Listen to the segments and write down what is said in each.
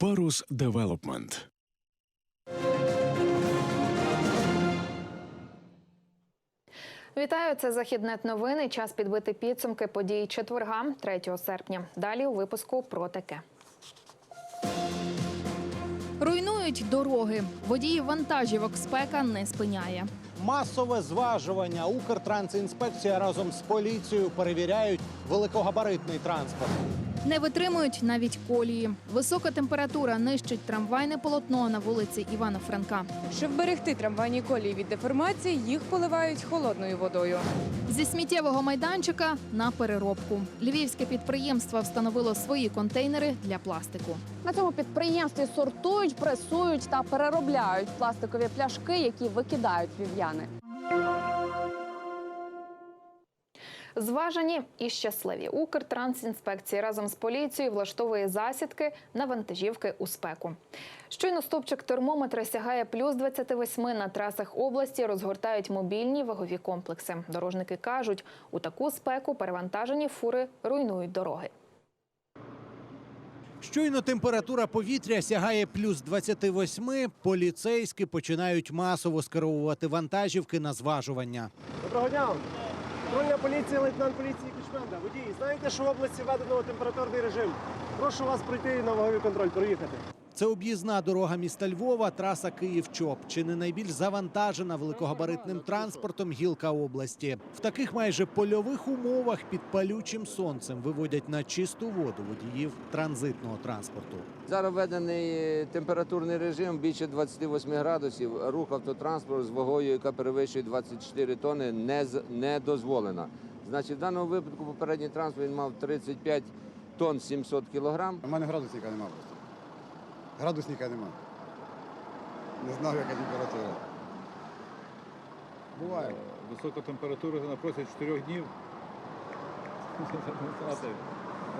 Парус Девелопмент. Вітаю, це західнет новини. Час підбити підсумки подій четверга, 3 серпня. Далі у випуску про таке. Руйнують дороги. Водії вантажівок спека не спиняє. Масове зважування. Укртрансінспекція разом з поліцією перевіряють великогабаритний транспорт. Не витримують навіть колії. Висока температура нищить трамвайне полотно на вулиці Івана Франка. Щоб берегти трамвайні колії від деформації, їх поливають холодною водою. Зі сміттєвого майданчика на переробку. Львівське підприємство встановило свої контейнери для пластику. На цьому підприємстві сортують, пресують та переробляють пластикові пляшки, які викидають львів'яни. Зважені і щасливі. Укртрансінспекція разом з поліцією влаштовує засідки на вантажівки у спеку. Щойно стопчик термометра сягає плюс 28 на трасах області. Розгортають мобільні вагові комплекси. Дорожники кажуть, у таку спеку перевантажені фури руйнують дороги. Щойно температура повітря сягає плюс 28, поліцейські починають масово скеровувати вантажівки на зважування. Доброго дня. Патрульна поліція, лейтенант поліції Кучменда. Водій, знаєте, що в області введено температурний режим? Прошу вас пройти на ваговий контроль, проїхати. Це об'їзна дорога міста Львова, траса Київ-Чоп. Чи не найбільш завантажена великогабаритним транспортом гілка області. В таких майже польових умовах під палючим сонцем виводять на чисту воду водіїв транзитного транспорту. Зараз введений е, температурний режим більше 28 градусів. Рух автотранспорту з вагою, яка перевищує 24 тонни, не, з- не дозволена. Значить, в даному випадку попередній транспорт він мав 35 тонн 700 кілограм. У мене градусника нема просто. Градусника нема. Не знав, яка температура. Буває. Висока температура на протязі 4 днів.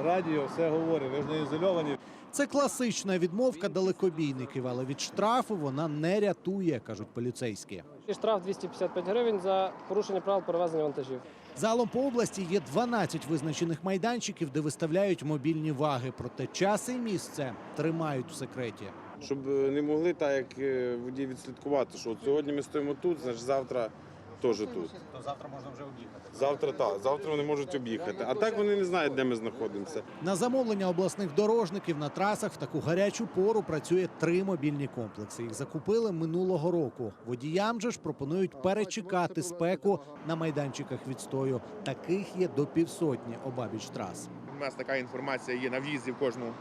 Радіо все говорить, ви ж не ізольовані. Це класична відмовка далекобійників, але від штрафу вона не рятує, кажуть поліцейські. І штраф 255 гривень за порушення правил перевезення вантажів. Загалом по області є 12 визначених майданчиків, де виставляють мобільні ваги. Проте час і місце тримають в секреті. щоб е, не могли так, як е, водій відслідкувати, що от сьогодні ми стоїмо тут, значить завтра теж тут. То завтра можна вже об'їхати. Завтра так, завтра вони можуть об'їхати. А так вони не знають, де ми знаходимося. На замовлення обласних дорожників на трасах в таку гарячу пору працює три мобільні комплекси. Їх закупили минулого року. Водіям же ж пропонують перечекати спеку на майданчиках відстою. Таких є до півсотні обабіч трас. У нас така інформація є на в'їзді в кожну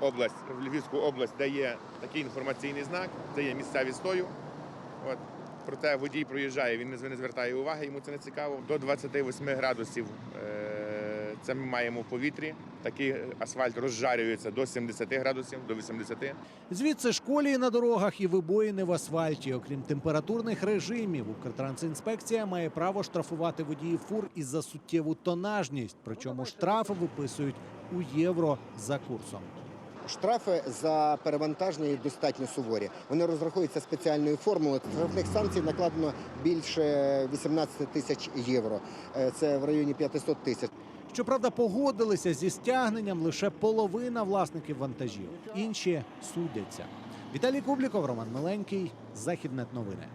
область, в Львівську область, де є такий інформаційний знак, де є місця відстою. От. Проте водій проїжджає, він не звертає уваги, йому це не цікаво. До 28 градусів е, це ми маємо в повітрі. Такий асфальт розжарюється до 70 градусів, до 80. Звідси ж колії на дорогах і вибоїни в асфальті. Окрім температурних режимів, Укртрансінспекція має право штрафувати водіїв фур із за суттєву тонажність. Причому штрафи виписують у євро за курсом. Штрафи за перевантаження достатньо суворі. Вони розраховуються спеціальною формулою. Штрафних санкцій накладено більше 18 тисяч євро. Е, Це в районі 500 тисяч. Щоправда, погодилися зі стягненням лише половина власників вантажів. Інші судяться. Віталій Кубліков, Роман Миленький, Західнет новини.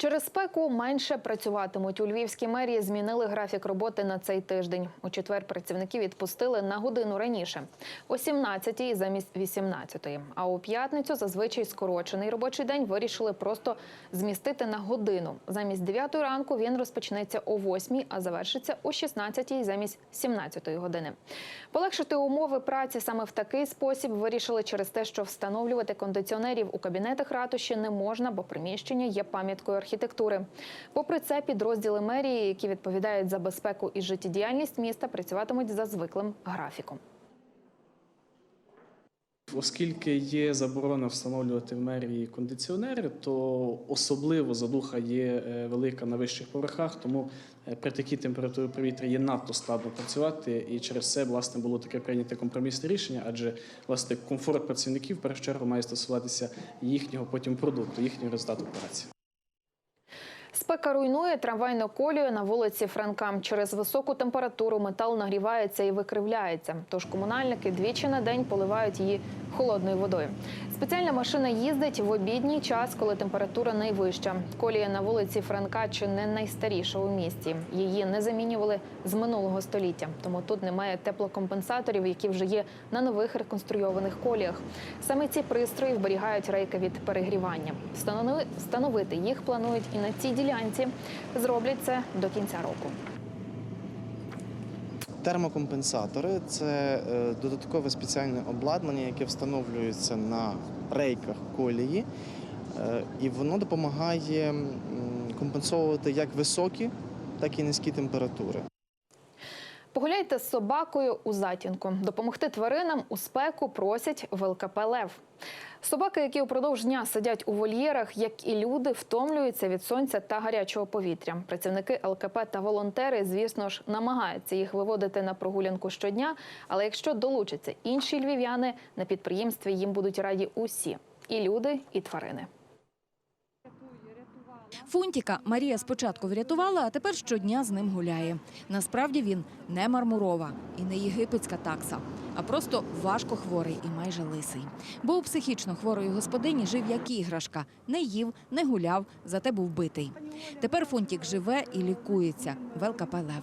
Через спеку менше працюватимуть. У Львівській мерії змінили графік роботи на цей тиждень. У четвер працівників відпустили на годину раніше, о 17-й замість 18-ї. А у п'ятницю зазвичай скорочений робочий день вирішили просто змістити на годину. Замість 9 ранку він розпочнеться о 8, а завершиться о 16 замість 17 години. Полегшити умови праці саме в такий спосіб вирішили через те, що встановлювати кондиціонерів у кабінетах ратуші не можна, бо приміщення є пам'яткою архітектури. Попри це, підрозділи мерії, які відповідають за безпеку і життєдіяльність міста, працюватимуть за звиклим графіком. Оскільки є заборона встановлювати в мерії кондиціонери, то особливо задуха є е, велика на вищих поверхах, тому е, при такій температурі повітря є надто складно працювати, і через це власне було таке прийняте компромісне рішення, адже власне комфорт працівників в першу чергу має стосуватися їхнього потім продукту, їхнього результату праці. Спека руйнує трамвайну колію на вулиці Франка. Через високу температуру метал нагрівається і викривляється. Тож комунальники двічі на день поливають її холодною водою. Спеціальна машина їздить в обідній час, коли температура найвища. Колія на вулиці Франка чи не найстаріша у місті. Її не замінювали з минулого століття. Тому тут немає теплокомпенсаторів, які вже є на нових реконструйованих коліях. Саме ці пристрої вберігають рейки від перегрівання. Встановити їх планують і на цій ділянці. Зроблять це до кінця року. Термокомпенсатори це е, додаткове спеціальне обладнання, яке встановлюється на рейках колії, е, і воно допомагає компенсовувати як високі, так і низькі температури. Погуляйте з собакою у затінку. Допомогти тваринам у спеку просять в ЛКП Лев. Собаки, які упродовж дня сидять у вольєрах, як і люди, втомлюються від сонця та гарячого повітря. Працівники ЛКП та волонтери, звісно ж, намагаються їх виводити на прогулянку щодня. Але якщо долучаться інші львів'яни, на підприємстві їм будуть раді усі і люди, і тварини. Фунтіка Марія спочатку врятувала, а тепер щодня з ним гуляє. Насправді він не мармурова і не єгипетська такса, а просто важко хворий і майже лисий. Бо у психічно хворої господині жив як іграшка, не їв, не гуляв, зате був битий. Тепер Фунтік живе і лікується в ЛКП Лев.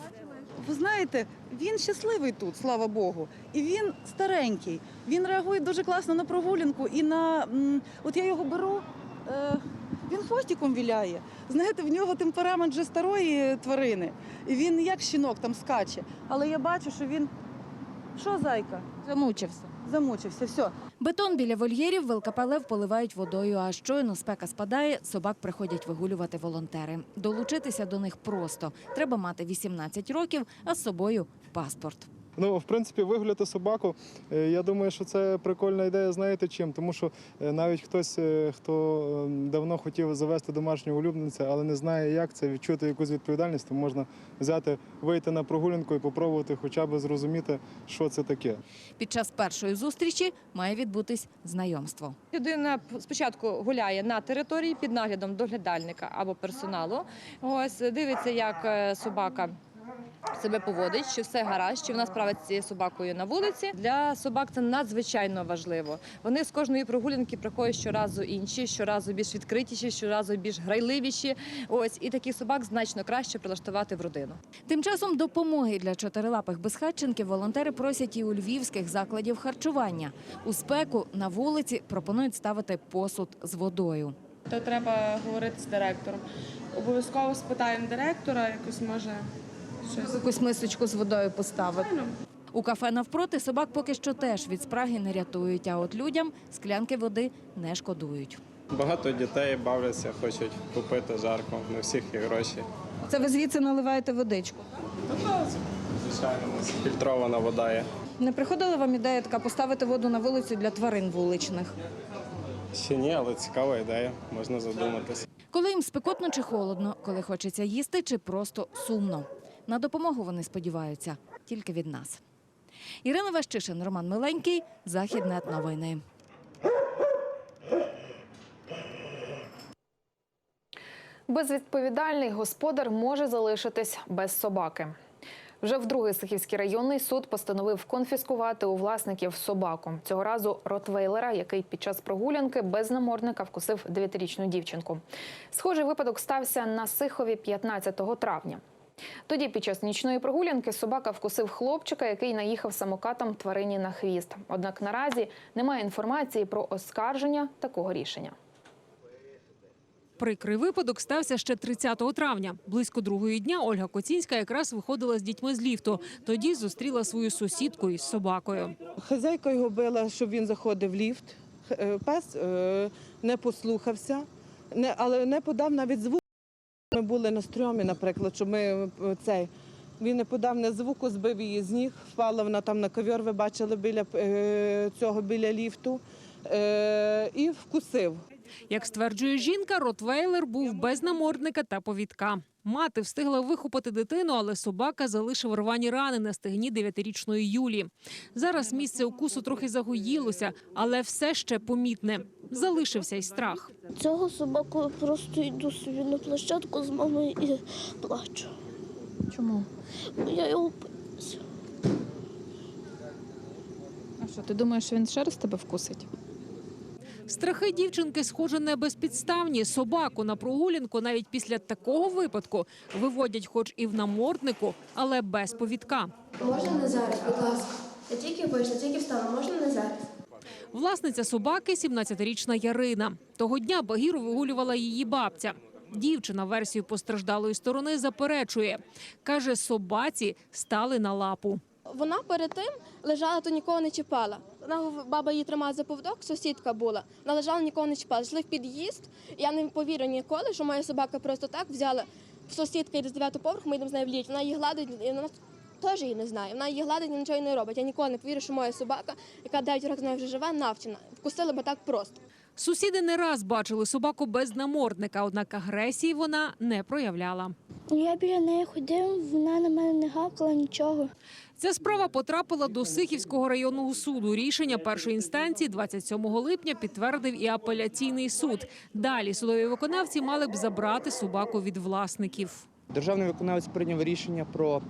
Ви знаєте, він щасливий тут, слава Богу. І він старенький. Він реагує дуже класно на прогулянку і на от я його беру. Е, він хвостиком віляє. Знаєте, в нього темперамент вже старої тварини. І він як щінок там скаче. Але я бачу, що він. Що, зайка? Замучився. Замучився, все. Бетон біля вольєрів в Лев поливають водою, а щойно спека спадає, собак приходять вигулювати волонтери. Долучитися до них просто. Треба мати 18 років, а з собою паспорт. Ну, в принципі, вигуляти собаку, е, я думаю, що це прикольна ідея, знаєте чим? Тому що е, навіть хтось, е, хто е, давно хотів завести домашнього улюбленця, але не знає, як це відчути якусь відповідальність, то можна взяти, вийти на прогулянку і попробувати хоча б зрозуміти, що це таке. Під час першої зустрічі має відбутись знайомство. Людина спочатку гуляє на території під наглядом доглядальника або персоналу. Ось дивиться, як собака. Себе поводить, чи все гаразд, чи вона справиться з цією собакою на вулиці. Для собак це надзвичайно важливо. Вони з кожної прогулянки приходять щоразу інші, щоразу більш відкритіші, щоразу більш грайливіші. Ось і таких собак значно краще прилаштувати в родину. Тим часом допомоги для чотирилапих безхатченків волонтери просять і у львівських закладів харчування. У спеку на вулиці пропонують ставити посуд з водою. То треба говорити з директором. Обов'язково спитаємо директора, якось може. Якусь мисочку з водою поставити. У кафе навпроти собак поки що теж від спраги не рятують, а от людям склянки води не шкодують. Багато дітей бавляться, хочуть купити жарко, не всіх є гроші. Це ви звідси наливаєте водичку. Звичайно, у нас фільтрована вода є. Не приходила вам ідея така поставити воду на вулицю для тварин вуличних? Ще ні, але цікава ідея, можна задуматися. Коли їм спекотно чи холодно, коли хочеться їсти, чи просто сумно. На допомогу вони сподіваються тільки від нас. Ірина Ващишин, Роман Миленький, Західнет новини. Безвідповідальний господар може залишитись без собаки. Вже вдруге Сихівський районний суд постановив конфіскувати у власників собаку. Цього разу ротвейлера, який під час прогулянки без намордника вкусив дев'ятирічну дівчинку. Схожий випадок стався на Сихові 15 травня. Тоді під час нічної прогулянки собака вкусив хлопчика, який наїхав самокатом тварині на хвіст. Однак наразі немає інформації про оскарження такого рішення. Прикрий випадок стався ще 30 травня. Близько другої дня Ольга Коцінська якраз виходила з дітьми з ліфту. Тоді зустріла свою сусідку із собакою. Хазяйка його била, щоб він заходив в ліфт. Е, Пес е, не послухався, не, але не подав навіть звук. Ми були на стрьомі, наприклад, що ми е, цей. Він не подав не звуку, збив її з ніг, впала вона там на ковер, ви бачили біля е, цього біля ліфту е, і вкусив. Як стверджує жінка, Ротвейлер був без намордника та повідка. Мати встигла вихопити дитину, але собака залишив рвані рани на стегні дев'ятирічної Юлі. Зараз місце укусу трохи загоїлося, але все ще помітне. залишився й страх. Цього собаку я просто йду собі на площадку з мамою і плачу. Чому? Бо я його боюся. А що, ти думаєш, що він ще раз тебе вкусить? Страхи дівчинки, схоже, не безпідставні. Собаку на прогулянку навіть після такого випадку виводять, хоч і в наморднику, але без повідка. Можна не зараз, будь ласка. Я тільки вийшла, тільки встала, можна не зараз. Власниця собаки – 17-річна Ярина. Того дня Багіру вигулювала її бабця. Дівчина версію постраждалої сторони заперечує. Каже, собаці стали на лапу. Вона перед тим лежала, то нікого не чіпала. Вона баба її тримала за поводок, сусідка була. Вона лежала, нікого не чіпала. Йшли в під'їзд. Я не повірю ніколи, що моя собака просто так взяла в сусідка йде з дев'ятого поверху, ми йдемо з нею в літ. Вона її гладить, і вона теж її не знає. Вона її гладить і нічого не робить. Я ніколи не повірю, що моя собака, яка 9 років з нею вже живе, навчена. Вкусила би так просто. Сусіди не раз бачили собаку без намордника, однак агресії вона не проявляла. Я біля неї ходив, вона на мене не гавкала нічого. Ця справа потрапила до Сихівського районного суду. Рішення першої інстанції 27 липня підтвердив і апеляційний суд. Далі судові виконавці мали б забрати собаку від власників. Державний виконавець прийняв рішення про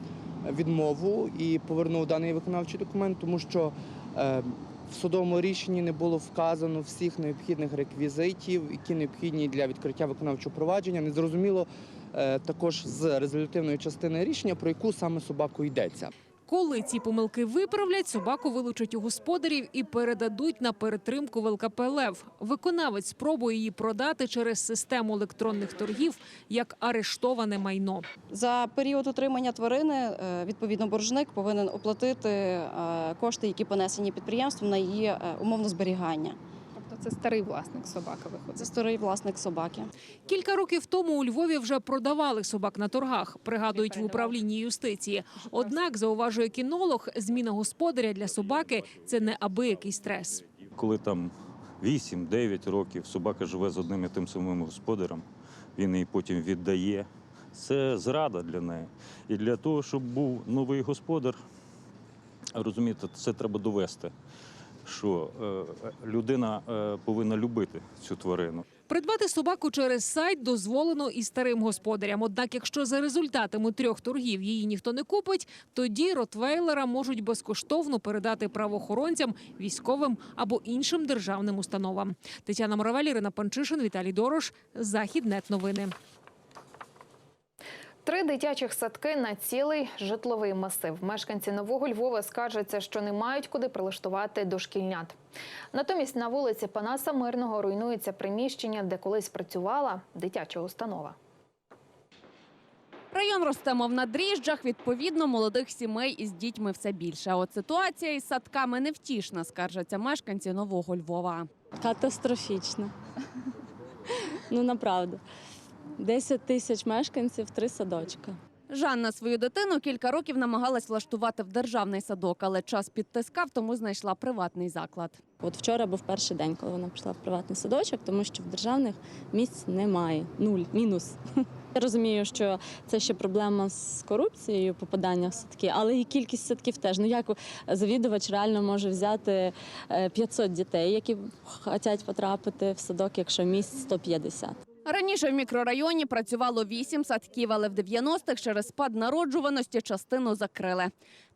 відмову і повернув даний виконавчий документ, тому що е, в судовому рішенні не було вказано всіх необхідних реквізитів, які необхідні для відкриття виконавчого провадження. Незрозуміло е, також з резолютивної частини рішення, про яку саме собаку йдеться. Коли ці помилки виправлять, собаку вилучать у господарів і передадуть на перетримку в ЛКП «Лев». Виконавець спробує її продати через систему електронних торгів як арештоване майно. За період утримання тварини е, відповідно боржник повинен оплатити е, кошти, які понесені підприємством на її е, умовне зберігання. Тобто це старий власник собаки виходить. Це старий власник собаки. Кілька років тому у Львові вже продавали собак на торгах, пригадують в управлінні юстиції. Однак, зауважує кінолог, зміна господаря для собаки – це не абиякий стрес. Коли там 8-9 років собака живе з одним і тим самим господарем, він її потім віддає. Це зрада для неї. І для того, щоб був новий господар, розумієте, це треба довести, що е, людина е, повинна любити цю тварину. Придбати собаку через сайт дозволено і старим господарям. Однак, якщо за результатами трьох торгів її ніхто не купить, тоді ротвейлера можуть безкоштовно передати правоохоронцям, військовим або іншим державним установам. Тетяна Моравель, Ірина Панчишин, Віталій Дорош. Західнет новини. Три дитячих садки на цілий житловий масив. Мешканці нового Львова скаржаться, що не мають куди прилаштувати дошкільнят. Натомість на вулиці Панаса Мирного руйнується приміщення, де колись працювала дитяча установа. Район росте, мов на дріжджах. Відповідно, молодих сімей із дітьми все більше. А От ситуація із садками невтішна, скаржаться мешканці нового Львова. Катастрофічно. Ну направду. 10 тисяч мешканців, три садочка. Жанна свою дитину кілька років намагалась влаштувати в державний садок, але час підтискав, тому знайшла приватний заклад. От вчора був перший день, коли вона пішла в приватний садочок, тому що в державних місць немає. Нуль, мінус. Я розумію, що це ще проблема з корупцією попадання в садки, але і кількість садків теж. Ну як завідувач реально може взяти е, 500 дітей, які хочуть потрапити в садок, якщо місць 150. Раніше в мікрорайоні працювало вісім садків, але в 90-х через спад народжуваності частину закрили.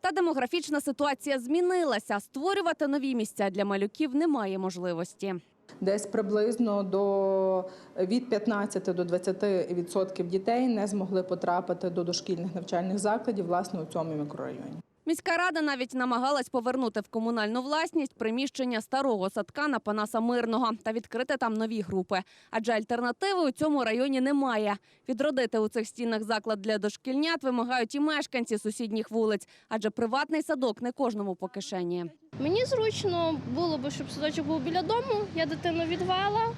Та демографічна ситуація змінилася. Створювати нові місця для малюків немає можливості. Десь приблизно до від 15 до 20% дітей не змогли потрапити до дошкільних навчальних закладів власне у цьому мікрорайоні. Міська рада навіть намагалась повернути в комунальну власність приміщення старого садка на Панаса Мирного та відкрити там нові групи. Адже альтернативи у цьому районі немає. Відродити у цих стінах заклад для дошкільнят вимагають і мешканці сусідніх вулиць, адже приватний садок не кожному по кишені. Мені зручно було б, щоб садочок був біля дому. Я дитину відвела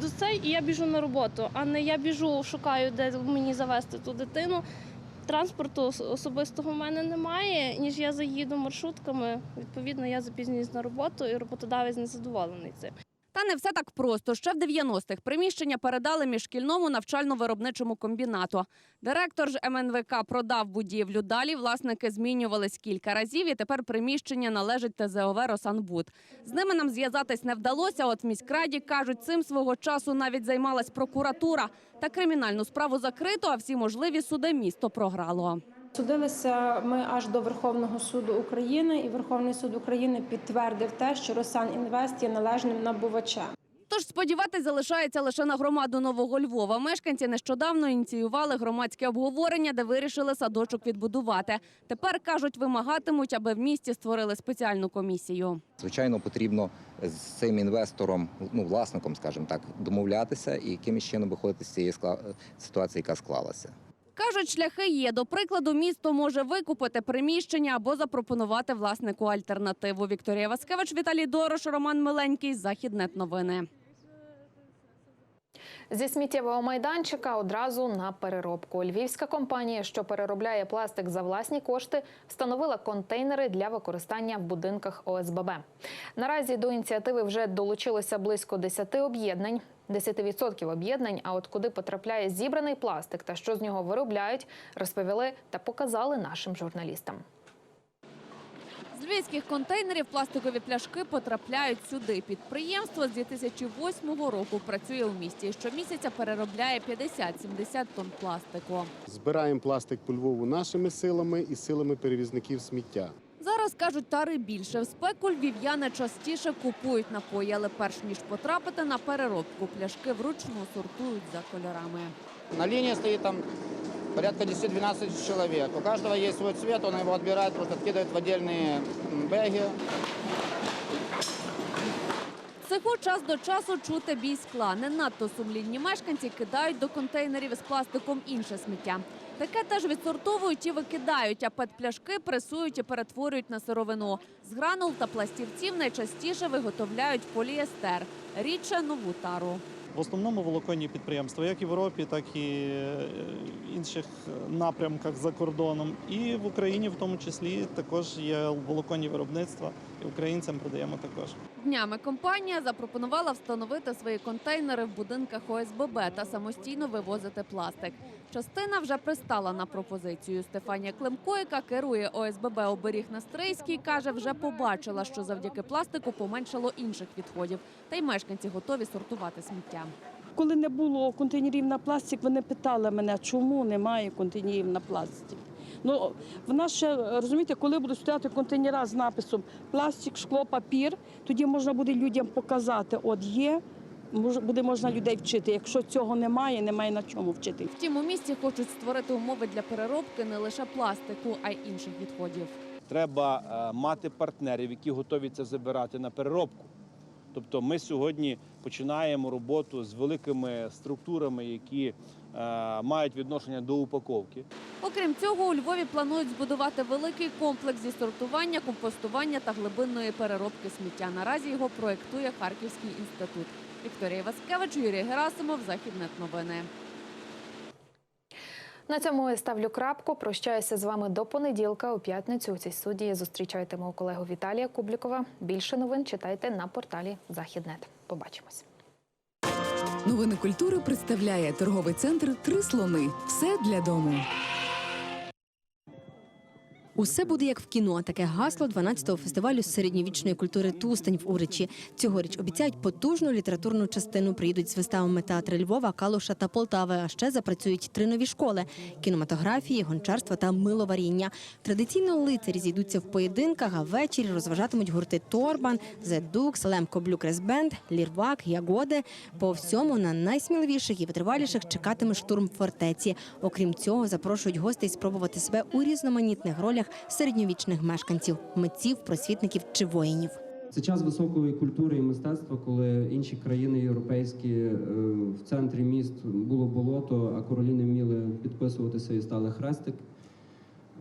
до цей, і я біжу на роботу, а не я біжу, шукаю, де мені завести ту дитину. Транспорту особистого в мене немає, ніж я заїду маршрутками. Відповідно, я запізнююсь на роботу, і роботодавець незадоволений цим. Та не все так просто. Ще в 90-х приміщення передали міжшкільному навчально-виробничому комбінату. Директор ж МНВК продав будівлю. Далі власники змінювались кілька разів, і тепер приміщення належить ТЗОВ «Росанбуд». З ними нам зв'язатись не вдалося. От в міськраді кажуть, цим свого часу навіть займалась прокуратура. Та кримінальну справу закрито, а всі можливі суди місто програло. Судилися ми аж до Верховного суду України, і Верховний суд України підтвердив те, що Росан Інвест є належним набувачем. Тож сподіватись залишається лише на громаду Нового Львова. Мешканці нещодавно ініціювали громадське обговорення, де вирішили садочок відбудувати. Тепер кажуть, вимагатимуть, аби в місті створили спеціальну комісію. Звичайно, потрібно з цим інвестором, ну власником, скажімо так, домовлятися і якимось чином виходити з цієї ситуації, яка склалася. Кажуть, шляхи є. До прикладу, місто може викупити приміщення або запропонувати власнику альтернативу. Вікторія Васкевич, Віталій Дорош, Роман Миленький. Західнет новини. Зі сміттєвого майданчика одразу на переробку. Львівська компанія, що переробляє пластик за власні кошти, встановила контейнери для використання в будинках ОСББ. Наразі до ініціативи вже долучилося близько 10 об'єднань. 10% об'єднань, а от куди потрапляє зібраний пластик та що з нього виробляють, розповіли та показали нашим журналістам. З львівських контейнерів пластикові пляшки потрапляють сюди. Підприємство з 2008 року працює у місті. Щомісяця переробляє 50-70 тонн пластику. Збираємо пластик по Львову нашими силами і силами перевізників сміття. Зараз кажуть, тари більше. В спеку львів'яни частіше купують напої, але перш ніж потрапити на переробку, пляшки вручну сортують за кольорами. На линии стоит там порядка 10-12 человек. У каждого есть свой цвет, он его отбирает, просто откидывает в отдельные м, бэги. В цеху час до часу чути бій скла. Не надто сумлінні мешканці кидають до контейнерів із пластиком інше сміття. Таке теж відсортовують і викидають, а пет-пляшки пресують і перетворюють на сировину. З гранул та пластівців найчастіше виготовляють поліестер, рідше нову тару. В основному волоконні підприємства, як в Європі, так і е, інших напрямках за кордоном. І в Україні, в тому числі, також є волоконні виробництва, українцям продаємо також. Днями компанія запропонувала встановити свої контейнери в будинках ОСББ та самостійно вивозити пластик. Частина вже пристала на пропозицію. Стефанія Климко, яка керує ОСББ оберіг на Стрийській, каже, вже побачила, що завдяки пластику поменшало інших відходів, та й мешканці готові сортувати сміття. Коли не було контейнерів на пластик, вони питали мене, чому немає контейнерів на пластик. Ну, в нас ще, розумієте, коли будуть стояти контейнера з написом пластик, шкло, папір, тоді можна буде людям показати, от є, буде можна людей вчити. Якщо цього немає, немає на чому вчити. Втім, у місті хочуть створити умови для переробки не лише пластику, а й інших відходів. Треба е, мати партнерів, які готові це забирати на переробку. Тобто ми сьогодні починаємо роботу з великими структурами, які мають відношення до упаковки. Окрім цього, у Львові планують збудувати великий комплекс зі сортування, компостування та глибинної переробки сміття. Наразі його проєктує Харківський інститут. Вікторія Васкевич, Юрій Герасимов, Західнет новини. На цьому я ставлю крапку. Прощаюся з вами до понеділка. У п'ятницю у цій студії зустрічайте мого колегу Віталія Кублікова. Більше новин читайте на порталі Західнет. Побачимось. Новини культури представляє торговий центр Три слони. Все для дому. Усе буде як в кіно. Таке гасло 12-го фестивалю середньовічної культури Тустань в Уричі. Цьогоріч обіцяють потужну літературну частину. Приїдуть з виставами театри Львова, Калуша та Полтави. А ще запрацюють три нові школи: кінематографії, гончарства та миловаріння. Традиційно лицарі зійдуться в поєдинках, а ввечері розважатимуть гурти Торбан, Зедукс, Лемко Блюкрес Бенд, Лірвак, Ягоди. По всьому на найсміливіших і витриваліших чекатиме штурм фортеці. Окрім цього, запрошують гостей спробувати себе у різноманітних ролях середньовічних мешканців, митців, просвітників чи воїнів. Це час високої культури і мистецтва, коли інші країни європейські е, в центрі міст було болото, а королі не вміли підписуватися і стали хрестик.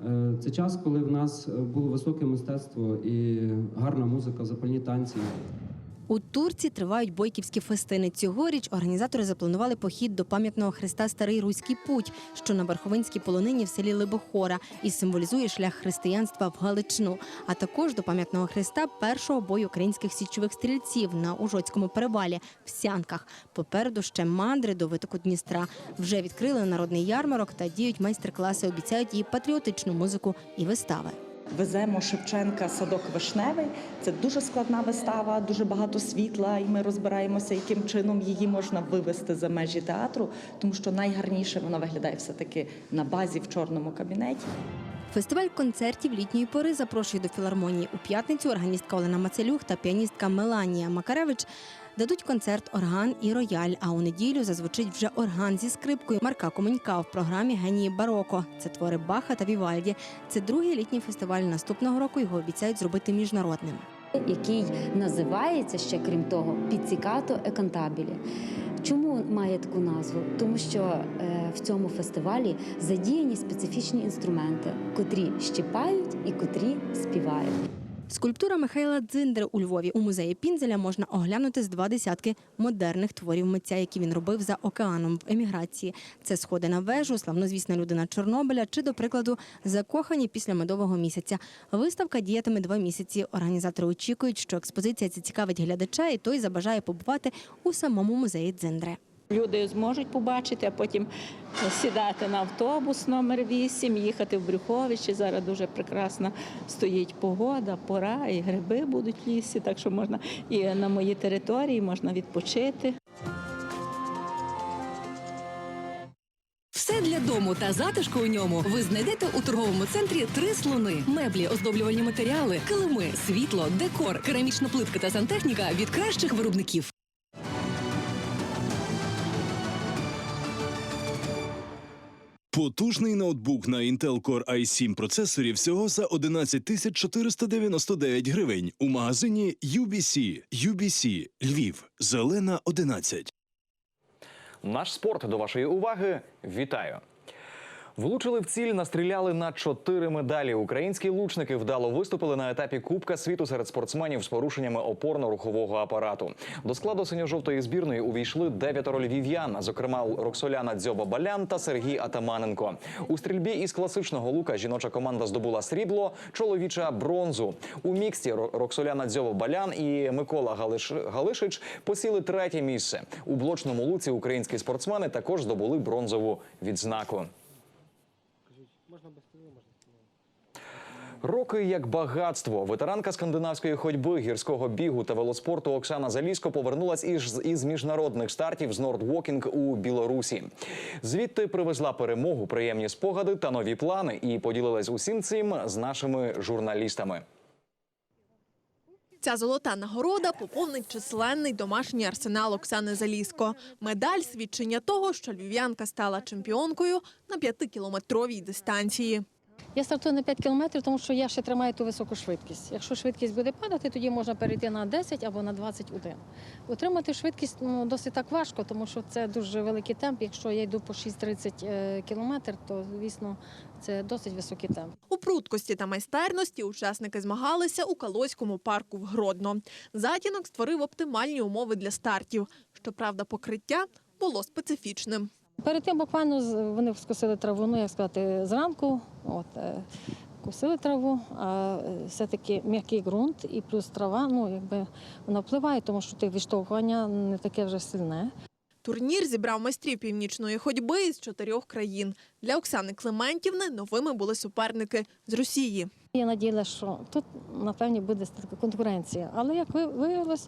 Е, Це час, коли в нас було високе мистецтво і гарна музика, запальні танці. У Турці тривають бойківські фестини. Цьогоріч організатори запланували похід до пам'ятного хреста Старий Руський Путь, що на Верховинській полонині в селі Либохора і символізує шлях християнства в Галичину, а також до пам'ятного хреста першого бою українських січових стрільців на Ужоцькому перевалі в Сянках. Попереду ще мандри до витоку Дністра. Вже відкрили народний ярмарок та діють майстер-класи. Обіцяють і патріотичну музику і вистави. Веземо Шевченка садок вишневий. Це дуже складна вистава, дуже багато світла, і ми розбираємося, яким чином її можна вивести за межі театру, тому що найгарніше вона виглядає все таки на базі в чорному кабінеті. Фестиваль концертів літньої пори запрошує до філармонії. У п'ятницю органістка Олена Мацелюх та піаністка Меланія Макаревич дадуть концерт орган і рояль. А у неділю зазвучить вже орган зі скрипкою Марка Коменька в програмі Генії бароко. Це твори Баха та Вівальді. Це другий літній фестиваль. Наступного року його обіцяють зробити міжнародним. який називається ще крім того піцікато e cantabile. Чому має таку назву? Тому що е, в цьому фестивалі задіяні специфічні інструменти, котрі щипають і котрі співають. Скульптура Михайла Дзиндри у Львові у музеї Пінзеля можна оглянути з два десятки модерних творів митця, які він робив за океаном в еміграції. Це сходи на вежу, славнозвісна людина Чорнобиля чи, до прикладу, закохані після медового місяця. Виставка діятиме два місяці. Організатори очікують, що експозиція зацікавить глядача, і той забажає побувати у самому музеї Дзиндри. Люди зможуть побачити, а потім сідати на автобус номер 8, їхати в Брюховище. Зараз дуже прекрасна стоїть погода, пора, і гриби будуть в лісі, так що можна і на моїй території можна відпочити. Все для дому та затишку у ньому ви знайдете у торговому центрі три слони: меблі, оздоблювальні матеріали, килими, світло, декор, керамічна плитка та сантехніка від кращих виробників. Потужний ноутбук на Intel Core i7 процесорі всього за 11 тисяч 499 гривень у магазині UBC. UBC. Львів. Зелена 11. Наш спорт до вашої уваги. Вітаю! Влучили в ціль, настріляли на чотири медалі. Українські лучники вдало виступили на етапі Кубка світу серед спортсменів з порушеннями опорно-рухового апарату. До складу синьо-жовтої збірної увійшли дев'ятеро львів'ян, зокрема Роксоляна Дзьоба Балян та Сергій Атаманенко. У стрільбі із класичного лука жіноча команда здобула срібло, чоловіча бронзу. У міксті Роксоляна Дзьоба Балян і Микола Галиш... Галишич посіли третє місце. У блочному луці українські спортсмени також здобули бронзову відзнаку. Роки як багатство. Ветеранка скандинавської ходьби, гірського бігу та велоспорту Оксана Заліско повернулась із, із міжнародних стартів з Нордвокінг у Білорусі. Звідти привезла перемогу, приємні спогади та нові плани і поділилась усім цим з нашими журналістами. Ця золота нагорода поповнить численний домашній арсенал Оксани Заліско. Медаль свідчення того, що львів'янка стала чемпіонкою на п'ятикілометровій дистанції. Я стартую на 5 кілометрів, тому що я ще тримаю ту високу швидкість. Якщо швидкість буде падати, тоді можна перейти на 10 або на 21. Утримати швидкість ну, досить так важко, тому що це дуже великий темп. Якщо я йду по 6,30 е, кілометр, то звісно це досить високий темп. У пруткості та майстерності учасники змагалися у Калоському парку в Гродно. Затінок створив оптимальні умови для стартів. Щоправда, покриття було специфічним. Перед тим буквально вони скосили траву, ну як сказати, зранку. От, е, косили траву, а е, все-таки м'який ґрунт і плюс трава, ну якби вона впливає, тому що ти відштовхування не таке вже сильне. Турнір зібрав майстрів північної ходьби із чотирьох країн. Для Оксани Клементівни новими були суперники з Росії. Я надіялася, що тут напевно буде така конкуренція. Але як ви- виявилось,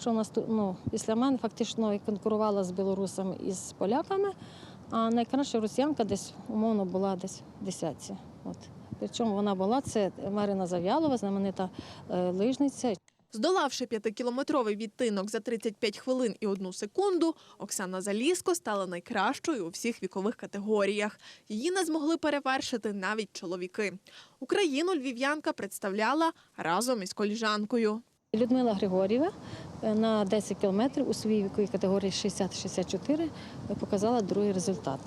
що наступ, ну, після мене фактично і конкурувала з білорусами і з поляками, а найкраща росіянка десь умовно була десь в десятці. От. Причому вона була це Марина Зав'ялова, знаменита е, лижниця. Здолавши п'ятикілометровий відтинок за 35 хвилин і одну секунду, Оксана Заліско стала найкращою у всіх вікових категоріях. Її не змогли перевершити навіть чоловіки. Україну львів'янка представляла разом із коліжанкою. Людмила Григорєва е, на 10 кілометрів у своїй віковій категорії 60-64 показала другий результат.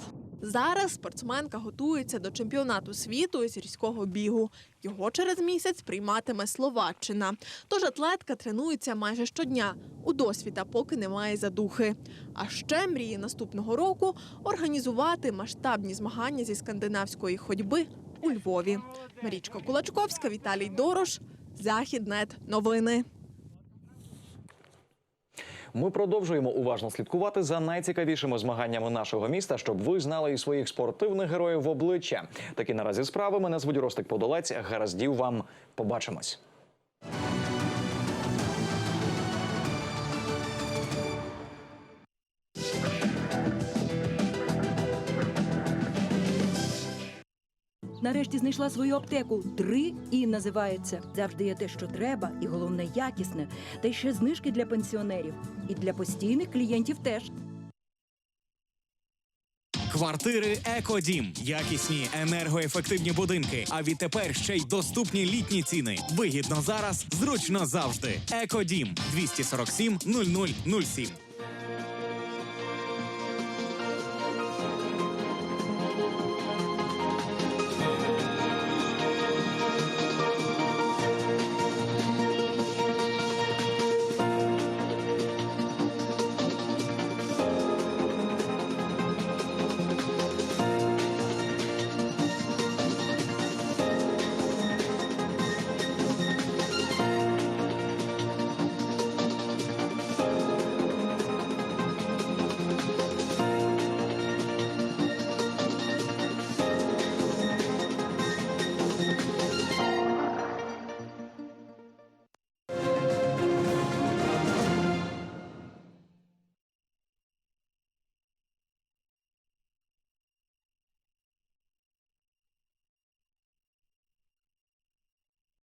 Зараз спортсменка готується до чемпіонату світу із гірського бігу. Його через місяць прийматиме Словаччина. Тож атлетка тренується майже щодня. У досвіта поки немає задухи. А ще мріє наступного року організувати масштабні змагання зі скандинавської ходьби у Львові. Марічка Кулачковська, Віталій Дорош, Західнет. Новини. Ми продовжуємо уважно слідкувати за найцікавішими змаганнями нашого міста, щоб ви знали і своїх спортивних героїв в обличчя. Такі наразі справи. Мене звуть Ростик Подолець. Гараздів вам. Побачимось. Нарешті знайшла свою аптеку. Три і називається. Завжди є те, що треба, і головне якісне. Та й ще знижки для пенсіонерів. І для постійних клієнтів теж. Квартири Екодім, якісні енергоефективні будинки. А відтепер ще й доступні літні ціни. Вигідно зараз, зручно завжди. Екодім 247 0007.